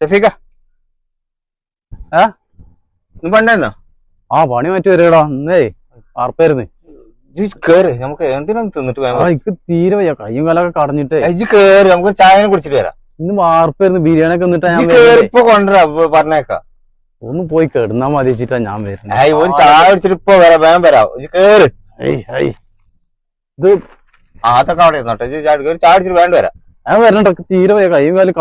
ഷഫീഖ. ഏ? ഇന്ന് പണ്ടേന്നോ ആ പണി മാറ്റി വരികടാ. ഇന്നേ പാർപ്പായിരുന്നു കേറ്. നമുക്ക് എന്തിനൊന്ന് തിന്നിട്ട് ആ എനിക്ക് തീരെ വയ്യ. കയ്യും കാലൊക്കെ കടഞ്ഞിട്ടേ. ഇജ്ജ് കേറ്. നമുക്ക് ചായ കുടിച്ചിട്ട് വരാം. ഇന്ന് വാർപ്പായിരുന്നു ബിരിയാണി ഒക്കെ ഞാൻ ഇജ്ജ് കേറി. വരുന്നേ. ഇപ്പൊ കൊണ്ടുവരാ. പറഞ്ഞേക്കാം. ഒന്ന് പോയി കെടുന്നാ മതി വെച്ചിട്ടാ ഞാൻ വരുന്നത് ഏയ് ഒരു ചായ കുടിച്ചിട്ട് ഇപ്പൊ വരാം. വേഗം വരാം. ഇജ്ജ് കേറ്. ഇത് ആ, അതൊക്കെ അവിടെ ഇരുന്നോട്ടെ. ഇജ്ജ് ചായ കുടിക്ക്. ഒരു ചായ കുടിച്ചിട്ട് വേണ്ട വരാം. ഞാൻ വരണ്ട തീരെ കയ്യും കാലം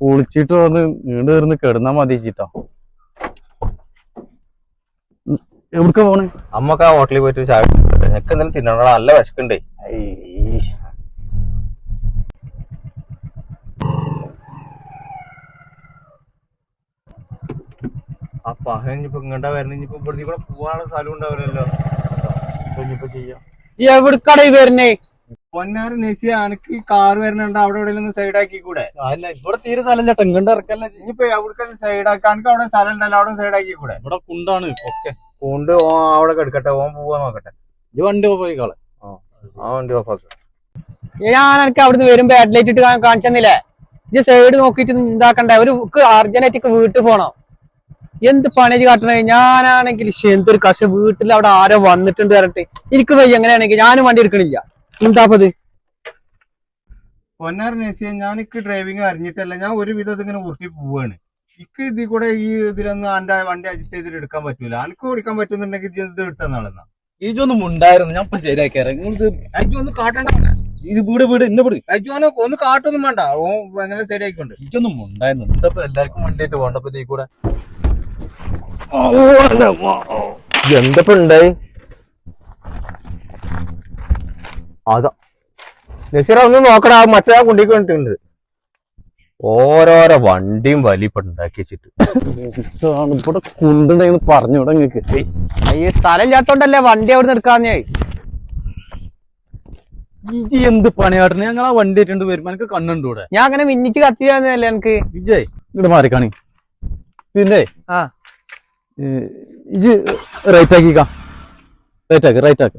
കുളിച്ചിട്ട് വന്ന് നീണ്ടു കയറുന്ന കിടന്നാ മതി വെച്ചിട്ടാ എവിടക്ക പോണേ? അമ്മയ്ക്ക് ആ ഹോട്ടലിൽ പോയിട്ട് ചായ എന്തെങ്കിലും തിന്നണോ നല്ല വിശക്കുണ്ടേ. ആ പഹ ഇനിയിപ്പോ ഇങ്ങോട്ടാ വരണ. ഇനിയിപ്പോ കൂടെ പോവാനുള്ള സ്ഥലം ഉണ്ടാവില്ലല്ലോ. ഇനിയിപ്പോ ചെയ്യാം. എവിടുക്കട വരുന്നേ പൊന്നാറ് നെസി അനക്ക് കാറ് കാർ അവിടെ അവിടെ ഒന്ന് സൈഡ് ആക്കി കൂടെ? അല്ല ഇവിടെ തീരെ സ്ഥലം ചേട്ടാ ഇങ്ങോട്ട് ഇറക്കല്ല ഇനിയിപ്പോ അവിടെ സൈഡ് ആക്കാൻ അനക്ക് അവിടെ സ്ഥലം ഉണ്ടല്ലോ അവിടെ സൈഡ് ആക്കി കൂടെ? ഇവിടെ കുണ്ടാണ്. ഓക്കെ കൊണ്ട് ഓ അവിടെ എടുക്കട്ടെ. ഓൻ പോവാ നോക്കട്ടെ. ഇത് വണ്ടി ഓഫ് ആ വണ്ടി ഓഫാക്ക് ഞാൻ എനിക്ക് അവിടുന്ന് വരുമ്പോ ഹെഡ്ലൈറ്റ് ഇട്ട് കാണിച്ചെന്നില്ലേ? ഇത് സൈഡ് നോക്കിയിട്ട് ഇതാക്കണ്ടേ? ഒരു അർജന്റായിട്ട് വീട്ടിൽ പോണം. എന്ത് പണി കാട്ടണേ? ഞാനാണെങ്കിൽ എന്തൊരു കശ വീട്ടിൽ അവിടെ ആരോ വന്നിട്ടുണ്ട് പറഞ്ഞിട്ട്. എനിക്ക് വയ്യ എങ്ങനെയാണെങ്കിൽ ഞാനും വണ്ടി എടുക്കണില്ല. എന്താപ്പത്? പൊന്നാർ ഞാൻ ഞാനിക്ക് ഡ്രൈവിംഗ് അറിഞ്ഞിട്ടല്ല. ഞാൻ ഒരു വിധം ഇങ്ങനെ ഉരുട്ടി പോവാണ്. ഇക്ക് ഇതിൽ കൂടെ ഈ ഇതിലൊന്നും എന്റെ വണ്ടി അഡ്ജസ്റ്റ് ചെയ്തിട്ട് എടുക്കാൻ പറ്റൂല. അനക്ക് ഓടിക്കാൻ പറ്റുന്നുണ്ടെങ്കിൽ ഇത് എടുത്തന്നാളെന്നാ ഇതൊന്നും ഉണ്ടായിരുന്നു ഞാൻ ഇപ്പൊ ശരിയാക്കിയാറ ഒന്ന് കാട്ടണ്ട. ഇത് വീട് വീട് ഇന്ന വീട്. ഒന്ന് കാട്ടൊന്നും വേണ്ട. ഓ അങ്ങനെ ശരിയാക്കിണ്ട് ഇതൊന്നും ഉണ്ടായിരുന്നു ഇതപ്പോ എല്ലാവർക്കും വണ്ടിയായിട്ട് പോകണ്ടപ്പോ ഇതിൽ കൂടെ? എന്തപ്പോ ഉണ്ടായി? അതാ. നസീറ ഒന്ന് നോക്കടാ മറ്റേ കുണ്ടിക്ക് വേണ്ടിട്ടുണ്ട് ഓരോരോ വണ്ടിയും വലിപ്പുണ്ടാക്കി വെച്ചിട്ട്. ഇവിടെ കുണ്ടുണ്ടെന്ന് ഇവിടെ നിങ്ങക്ക് അയ്യ സ്ഥലമില്ലാത്തോണ്ടല്ലേ വണ്ടി അവിടെ എടുക്കാഞ്ഞേ? ഇജി എന്ത് പണിയാട്ടണ് ഞങ്ങൾ ആ വണ്ടി ആയിട്ടുണ്ട് വരുമ്പോ എനിക്ക് കണ്ണുണ്ടൂടെ ഞാൻ അങ്ങനെ മിന്നിച്ച് കത്തിയാന്നല്ലേ എനിക്ക്? ഇജേ ഇങ്ങോട്ട് മാറിക്കാണി പിന്നെ ആ. ഇജ് റൈറ്റ് ആക്കിക്കാം. റൈറ്റ് ആക്കി റൈറ്റ് ആക്ക്.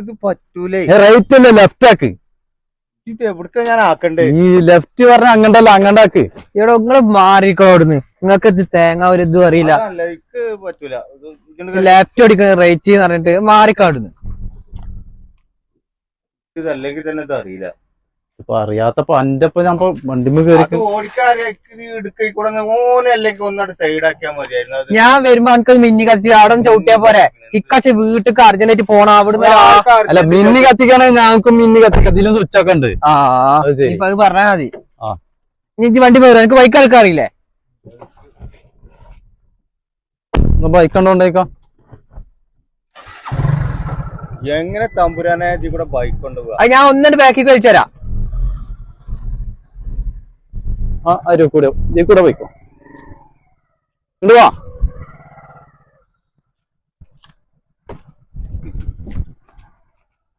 ഇത് പറ്റൂലേ. റൈറ്റ് അല്ല ലെഫ്റ്റ് ആക്ക്. ഇത് എവിടക്ക ഞാൻ ആക്കണ്ടേ? ഈ ലെഫ്റ്റ് പറഞ്ഞ അങ്ങണ്ടല്ല അങ്ങണ്ടാക്ക്. ഇവിടെ നിങ്ങൾ മാറിക്കോ അവിടുന്ന്. നിങ്ങൾക്ക് ഇത് തേങ്ങ ഒരു ഇതും അറിയില്ല. ലൈക്ക് പറ്റൂല. ലെഫ്റ്റ് അടിക്കണ റൈറ്റ് പറഞ്ഞിട്ട് മാറിക്കോ അവിടുന്ന്. ഇതല്ലെങ്കിൽ തന്നെ ഇത് അറിയില്ല. ഇപ്പൊ അറിയാത്തപ്പോ അന്റെ ഇപ്പൊ ഞാൻ വണ്ടിമ്മ കയറി ഞാൻ വരുമ്പോ എനിക്ക് മിന്നി കത്തി അവിടെ ചവിട്ടിയാ പോരെ. ഇക്കാശ് വീട്ടിക്ക് അർജന്റായിട്ട് പോണ അവിടുന്ന് അല്ല മിന്നി കത്തിക്കാണെങ്കിൽ ഞങ്ങൾക്കും മിന്നി കത്തിക്ക. ഇതിലും സ്വിച്ച് ഒക്കെ ഉണ്ട്. ആ അത് പറഞ്ഞാ മതി. എനിക്ക് വണ്ടി പോരാ എനിക്ക് ബൈക്ക് എടുക്കാൻ അറിയില്ലേ? ബൈക്ക് കണ്ടോണ്ടേക്കാം. എങ്ങനെ തമ്പുരാനെ ഇതിൽ കൂടെ ബൈക്ക് കൊണ്ടുപോവാ? അത് ഞാൻ ഒന്നിട്ട് ബാക്കിൽ കഴിച്ചു തരാം. ആ അരു കൂടെ ഇതിൽ കൂടെ പോയിക്കോ. ഇങ്ങോട്ട് വാ.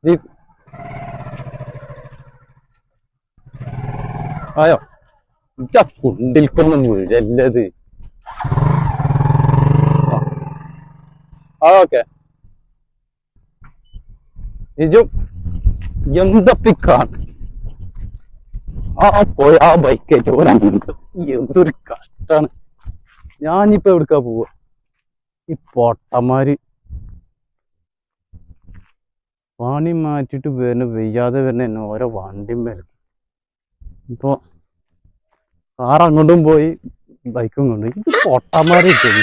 ദീ- ആയോ? ഇജ്ജാ കുണ്ടിൽക്കൊന്നും വീഴല്ലത് ആ ഓക്കെ. ഇജു എന്തപ്പിക്കാണ്? ആ പോയ ആ ബൈക്ക് ഒരങ്ങോട്ട് എന്തൊരു കഷ്ടാണ്. ഞാനിപ്പോ എവിടുക്കാ പോവുക ഈ പൊട്ടന്മാര്. പണി മാറ്റിട്ട് വരുന്ന വെയ്യാതെ വരുന്ന എന്നെ ഓരോ വണ്ടിയും വരും. ഇപ്പൊ കാർ പോയി ബൈക്കും കൊണ്ട് പൊട്ടന്മാര് ഇട്ടത്